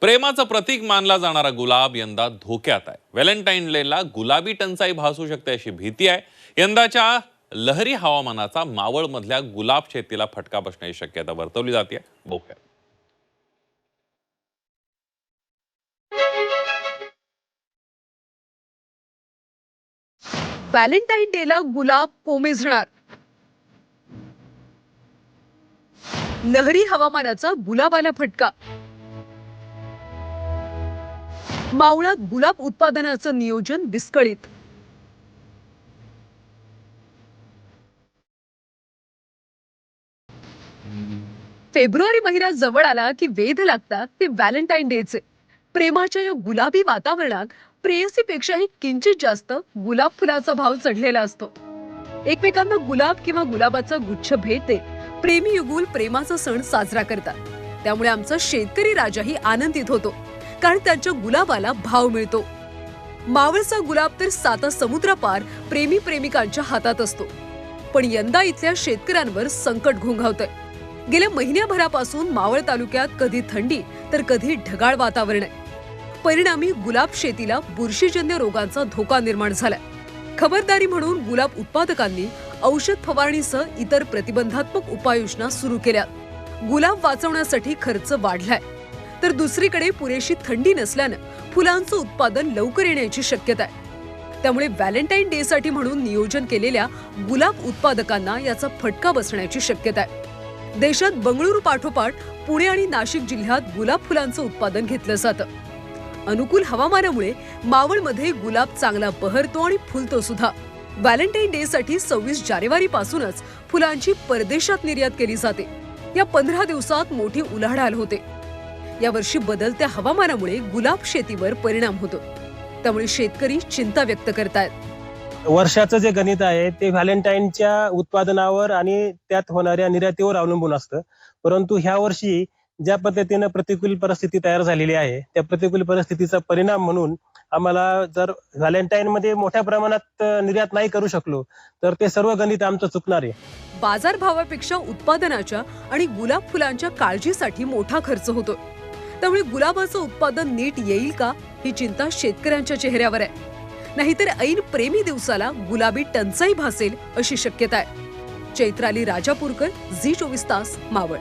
प्रेमाचं प्रतीक मानला जाणारा गुलाब यंदा धोक्यात आहे. व्हॅलेंटाईन डेला गुलाबी टंचाई भासू शकते अशी भीती आहे. यंदाच्या लहरी हवामानाचा मावळमधल्या गुलाब शेतीला फटका बसण्याची शक्यता वर्तवली जाते बघूया व्हॅलेंटाईन डेला गुलाब कोमेजणार. लहरी हवामानाचा गुलाबाला फटका. मावळात गुलाब उत्पादनाचं नियोजन विस्कळीत. फेब्रुवारी महिना जवळ आला की वेध लागतात ते व्हॅलेंटाईन डेचे. प्रेमाच्या या गुलाबी वातावरणात प्रेयसीपेक्षाही किंचित जास्त गुलाब फुलाचा भाव चढलेला असतो. एकमेकांना गुलाब किंवा गुलाबाचा गुच्छ भेट देत प्रेमी युगुल प्रेमाचा सण साजरा करतात. त्यामुळे आमचा शेतकरी राजाही आनंदित होतो. कारण त्यांच्या गुलाबाला भाव मिळतो. मावळचा गुलाब तर साता समुद्रापार प्रेमी प्रेमिकांच्या हातात असतो. पण यंदा इथल्या शेतकऱ्यांवर संकट घोंघावतंय. गेल्या महिन्याभरापासून मावळ तालुक्यात कधी थंडी तर कधी ढगाळ वातावरण आहे. परिणामी गुलाब शेतीला बुरशीजन्य रोगांचा धोका निर्माण झालाय. खबरदारी म्हणून गुलाब उत्पादकांनी औषध फवारणीसह इतर प्रतिबंधात्मक उपाययोजना सुरू केल्या गुलाब वाचवण्यासाठी खर्च वाढलाय. तर दुसरीकडे पुरेशी थंडी नसल्यानं फुलांचं उत्पादन लवकर येण्याची शक्यता आहे. त्यामुळे व्हॅलेंटाईन डे साठी म्हणून नियोजन केलेल्या गुलाब उत्पादकांना याचा फटका बसण्याची शक्यता आहे. देशात बंगळुरू पाठोपाठ पुणे आणि नाशिक जिल्ह्यात गुलाब फुलांचं उत्पादन घेतलं जातं. अनुकूल हवामानामुळे मावळमध्ये गुलाब चांगला बहरतो आणि फुलतो सुद्धा. व्हॅलेंटाईन डे साठी सव्वीस जानेवारी पासूनच फुलांची परदेशात निर्यात केली जाते. या पंधरा दिवसात मोठी उलाढाल होते. यावर्षी बदलत्या हवामानामुळे गुलाब शेतीवर परिणाम होतो. त्यामुळे शेतकरी चिंता व्यक्त करतायत वर्षाचं जे गणित आहे ते व्हॅलेंटाईनच्या उत्पादनावर आणि त्यात होणाऱ्या निर्यातीवर अवलंबून असतं. परंतु ह्या वर्षी ज्या पद्धतीनं प्रतिकूल परिस्थिती तयार झालेली आहे त्या प्रतिकूल परिस्थितीचा परिणाम म्हणून आम्हाला जर व्हॅलेंटाईन मध्ये मोठ्या प्रमाणात निर्यात नाही करू शकलो तर ते सर्व गणित आमचं चुकणार आहे. बाजारभावापेक्षा उत्पादनाच्या आणि गुलाब फुलांच्या काळजीसाठी मोठा खर्च होतो. त्यामुळे गुलाबाचं उत्पादन नीट येईल का ही चिंता शेतकऱ्यांच्या चेहऱ्यावर आहे. नाहीतर ऐन प्रेमी दिवसाला गुलाबी टंचाई भासेल अशी शक्यता आहे. चैत्राली राजापूरकर झी चोवीस तास मावळ.